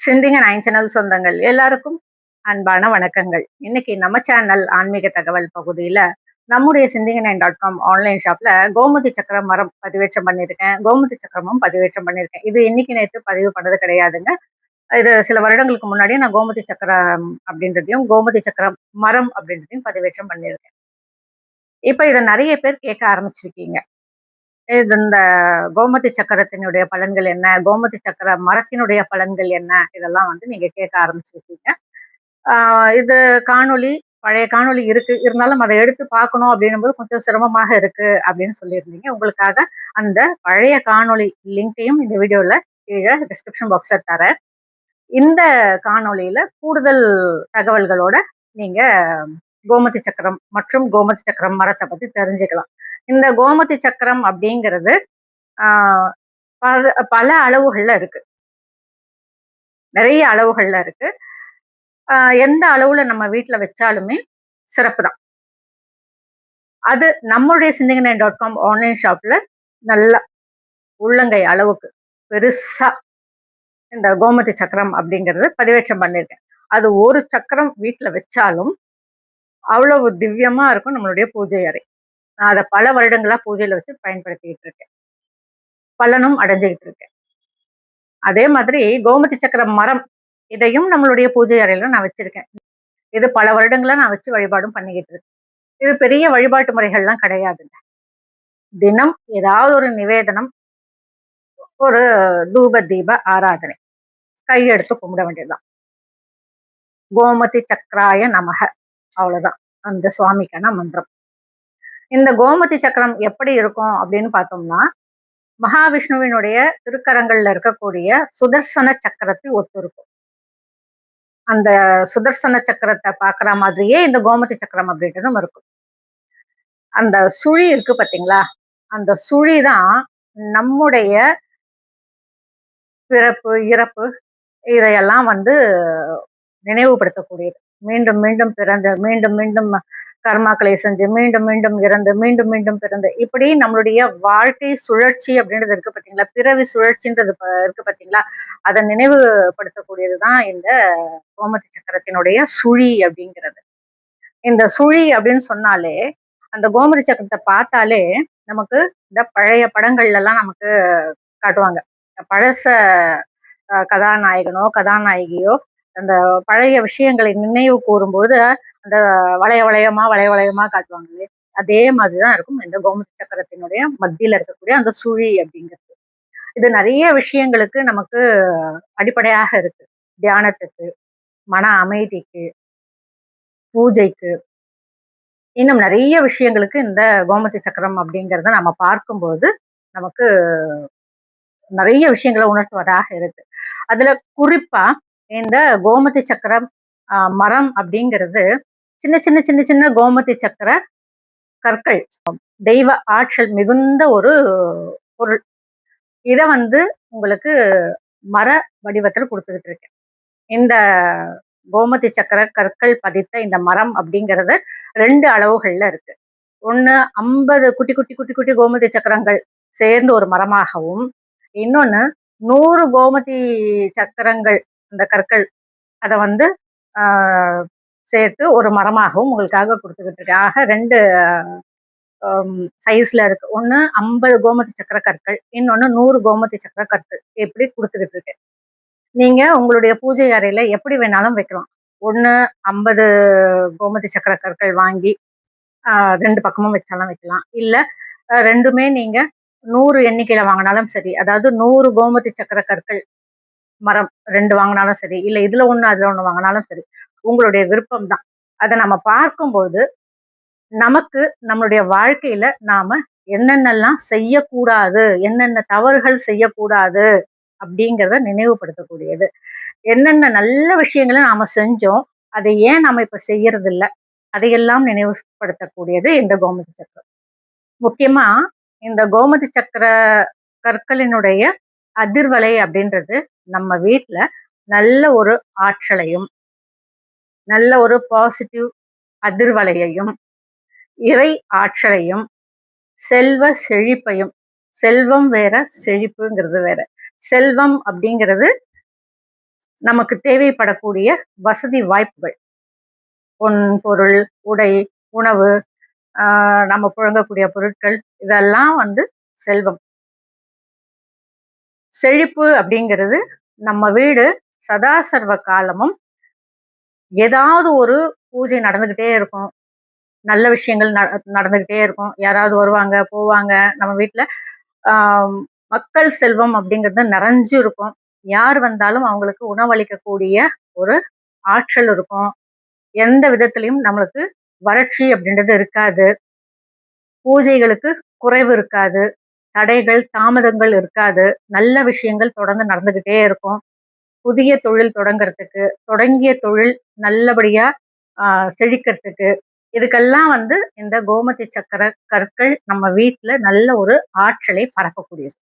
சிந்திங்க nine channel சொந்தங்கள். எல்லாருக்கும் அன்பான வணக்கங்கள். இன்னைக்கு நம்ம சேனல் ஆன்மீக தகவல் பகுதியில நம்முடைய சிந்திங்க நைன் டாட் காம் ஆன்லைன் ஷாப்ல கோமதி சக்கரம் மரம் பதிவேற்றம் பண்ணியிருக்கேன். கோமதி சக்கரமும் பதிவேற்றம் பண்ணியிருக்கேன். இது இன்னைக்கு நேற்று பதிவு பண்ணது கிடையாதுங்க. இது சில வருடங்களுக்கு முன்னாடியே நான் கோமதி சக்கரம் அப்படின்றதையும் கோமதி சக்கரம் மரம் அப்படின்றதையும் பதிவேற்றம் பண்ணியிருக்கேன். இப்போ இதை நிறைய பேர் கேட்க ஆரம்பிச்சிருக்கீங்க. இது இந்த கோமதி சக்கரத்தினுடைய பலன்கள் என்ன? கோமதி சக்கர மரத்தினுடைய பலன்கள் என்ன? இதெல்லாம் வந்து நீங்க கேட்க ஆரம்பிச்சிருக்கீங்க. ஆஹ் இது காணொளி பழைய காணொளி இருக்கு. இருந்தாலும் அதை எடுத்து பார்க்கணும் அப்படின்னும் போது கொஞ்சம் சிரமமாக இருக்கு அப்படின்னு சொல்லியிருந்தீங்க. உங்களுக்காக அந்த பழைய காணொலி லிங்கையும் இந்த வீடியோல கீழே டிஸ்கிரிப்ஷன் பாக்ஸ்ல தரேன். இந்த காணொலியில கூடுதல் தகவல்களோட நீங்க கோமதி சக்கரம் மற்றும் கோமதி சக்கரம் மரத்தை பத்தி தெரிஞ்சுக்கலாம். இந்த கோமதி சக்கரம் அப்படிங்கிறது ஆஹ் பல பல அளவுகள்ல இருக்கு. நிறைய அளவுகள்ல இருக்கு. ஆஹ் எந்த அளவுல நம்ம வீட்டுல வச்சாலுமே சிறப்பு தான். அது நம்மளுடைய சிந்திங்கனை டாட் காம் ஆன்லைன் ஷாப்ல நல்லா உள்ளங்கை அளவுக்கு பெருசா இந்த கோமதி சக்கரம் அப்படிங்கறது பதிவேற்றம் பண்ணியிருக்கேன் அது ஒரு சக்கரம் வீட்டுல வச்சாலும் அவ்வளவு திவ்யமா இருக்கும் நம்மளுடைய பூஜை அறை. நான் அதை பல வருடங்களா பூஜையில வச்சு பயன்படுத்திக்கிட்டு இருக்கேன். பலனும் அடைஞ்சுக்கிட்டு இருக்கேன். அதே மாதிரி கோமதி சக்கர மரம் இதையும் நம்மளுடைய பூஜை அறையில நான் வச்சிருக்கேன். இது பல வருடங்களா நான் வச்சு வழிபாடும் பண்ணிக்கிட்டு இருக்கேன். இது பெரிய வழிபாட்டு முறைகள்லாம் கிடையாதுங்க. தினம் ஏதாவது ஒரு நிவேதனம் ஒரு தூப தீப ஆராதனை. கையெடுத்து கும்பிட வேண்டியதுதான். கோமதி சக்கராய நமக. அவ்வளவுதான். அந்த சுவாமிக்கான மந்திரம். இந்த கோமதி சக்கரம் எப்படி இருக்கும் அப்படின்னு பார்த்தோம்னா மகாவிஷ்ணுவினுடைய திருக்கரங்கள்ல இருக்கக்கூடிய சுதர்சன சக்கரத்தை ஒத்து இருக்கும் அந்த சுதர்சன சக்கரத்தை பார்க்குற மாதிரியே இந்த கோமதி சக்கரம் அப்படின்றதும் இருக்கும். அந்த சுழி இருக்கு பார்த்தீங்களா அந்த சுழி தான் நம்முடைய பிறப்பு இறப்பு இதையெல்லாம் வந்து நினைவுபடுத்தக்கூடியது. மீண்டும் மீண்டும் பிறந்த மீண்டும் மீண்டும் கர்மாக்களை செஞ்சு மீண்டும் மீண்டும் இறந்து மீண்டும் மீண்டும் பிறந்து இப்படி நம்மளுடைய வாழ்க்கை சுழற்சி அப்படின்றது இருக்கு பார்த்தீங்களா பிறவி சுழற்சின்றது இருக்கு பார்த்தீங்களா அதை நினைவுபடுத்தக்கூடியது தான் இந்த கோமதி சக்கரத்தினுடைய சுழி அப்படிங்கிறது. இந்த சுழி அப்படின்னு சொன்னாலே அந்த கோமதி சக்கரத்தை பார்த்தாலே நமக்கு இந்த பழைய படங்கள்ல எல்லாம் நமக்கு காட்டுவாங்க. பழச கதாநாயகனோ கதாநாயகியோ அந்த பழைய விஷயங்களை நினைவு கூறும்போது அந்த வளைய வளையமா வளைய வளையமா காட்டுவாங்களே அதே மாதிரிதான் இருக்கும் இந்த கோமதி சக்கரத்தினுடைய மத்தியில இருக்கக்கூடிய அந்த சுழி அப்படிங்கிறது. இது நிறைய விஷயங்களுக்கு நமக்கு அடிப்படையாக இருக்கு. தியானத்துக்கு மன அமைதிக்கு பூஜைக்கு. இன்னும் நிறைய விஷயங்களுக்கு இந்த கோமதி சக்கரம் அப்படிங்கிறத நம்ம பார்க்கும்போது நமக்கு நிறைய விஷயங்களை உணர்த்துவதாக இருக்கு. அதுல குறிப்பா இந்த கோமதி சக்கரம் மரம் அப்படிங்கிறது சின்ன சின்ன சின்ன சின்ன கோமதி சக்கர கற்கள் தெய்வ ஆற்றல் மிகுந்த ஒரு பொருள். இதை வந்து உங்களுக்கு மர வடிவத்தில் கொடுத்துக்கிட்டு இருக்கேன். இந்த கோமதி சக்கர கற்கள் பதித்த இந்த மரம் அப்படிங்கிறது ரெண்டு அளவுகளில் இருக்கு. ஒன்று ஐம்பது குட்டி குட்டி குட்டி குட்டி கோமதி சக்கரங்கள் சேர்ந்து ஒரு மரமாகவும் இன்னொன்று நூறு கோமதி சக்கரங்கள் அந்த கற்கள் அதை வந்து சேர்த்து ஒரு மரமாகவும் உங்களுக்காக கொடுத்துக்கிட்டு இருக்கேன். ஆக ரெண்டு சைஸ்ல இருக்கு. ஒன்று ஐம்பது கோமதி சக்கர கற்கள் இன்னொன்று நூறு கோமதி சக்கர கற்கள். எப்படி கொடுத்துக்கிட்டு இருக்கேன். நீங்க உங்களுடைய பூஜை அறையில எப்படி வேணாலும் வைக்கலாம். ஒன்று ஐம்பது கோமதி சக்கர கற்கள் வாங்கி ரெண்டு பக்கமும் வச்சாலும் வைக்கலாம். இல்லை ரெண்டுமே நீங்க நூறு எண்ணிக்கையில வாங்கினாலும் சரி அதாவது நூறு கோமதி சக்கர கற்கள் மரம் ரெண்டு வாங்கினாலும் சரி இல்லை இதுல ஒன்று அதுல ஒன்று வாங்கினாலும் சரி உங்களுடைய விருப்பம் தான் அதை நம்ம பார்க்கும்போது நமக்கு நம்மளுடைய வாழ்க்கையில நாம என்னென்னலாம் செய்யக்கூடாது என்னென்ன தவறுகள் செய்யக்கூடாது அப்படிங்கிறத நினைவுபடுத்தக்கூடியது. என்னென்ன நல்ல விஷயங்களை நாம செஞ்சோம் அதை ஏன் நாம இப்ப செய்யறது இல்லை அதையெல்லாம் நினைவுபடுத்தக்கூடியது இந்த கோமதி சக்கரம். முக்கியமா இந்த கோமதி சக்கர கற்களினுடைய அதிர்வலை அப்படின்றது நம்ம வீட்டில் நல்ல ஒரு ஆற்றலையும் நல்ல ஒரு பாசிட்டிவ் அதிர்வலையையும் இறை ஆற்றலையும் செல்வ செழிப்பையும் செல்வம் வேற செழிப்புங்கிறது வேற. செல்வம் அப்படிங்கிறது நமக்கு தேவைப்படக்கூடிய வசதி வாய்ப்புகள். பொன் பொருள் உடை உணவு நம்ம புழங்கக்கூடிய பொருட்கள் இதெல்லாம் வந்து செல்வம். செழிப்பு அப்படிங்கிறது நம்ம வீடு சதாசர்வ காலமும் ஏதாவது ஒரு பூஜை நடந்துக்கிட்டே இருக்கும். நல்ல விஷயங்கள் நடந்துக்கிட்டே நடந்துகிட்டே இருக்கும். யாராவது வருவாங்க போவாங்க நம்ம வீட்டில் மக்கள் செல்வம் அப்படிங்கிறது நிறைஞ்சு இருக்கும். யார் வந்தாலும் அவங்களுக்கு உணவளிக்கக்கூடிய ஒரு ஆற்றல் இருக்கும். எந்த விதத்திலையும் நம்மளுக்கு வறட்சி அப்படின்றது இருக்காது. பூஜைகளுக்கு குறைவு இருக்காது. தடைகள் தாமதங்கள் இருக்காது. நல்ல விஷயங்கள் தொடர்ந்து நடந்துக்கிட்டே இருக்கும். புதிய தொழில் தொடங்குறதுக்கு தொடங்கிய தொழில் நல்லபடியா செழிக்கிறதுக்கு இதுக்கெல்லாம் வந்து இந்த கோமதி சக்கர கற்கள் நம்ம வீட்டில் நல்ல ஒரு ஆற்றலை பரப்பக்கூடியது.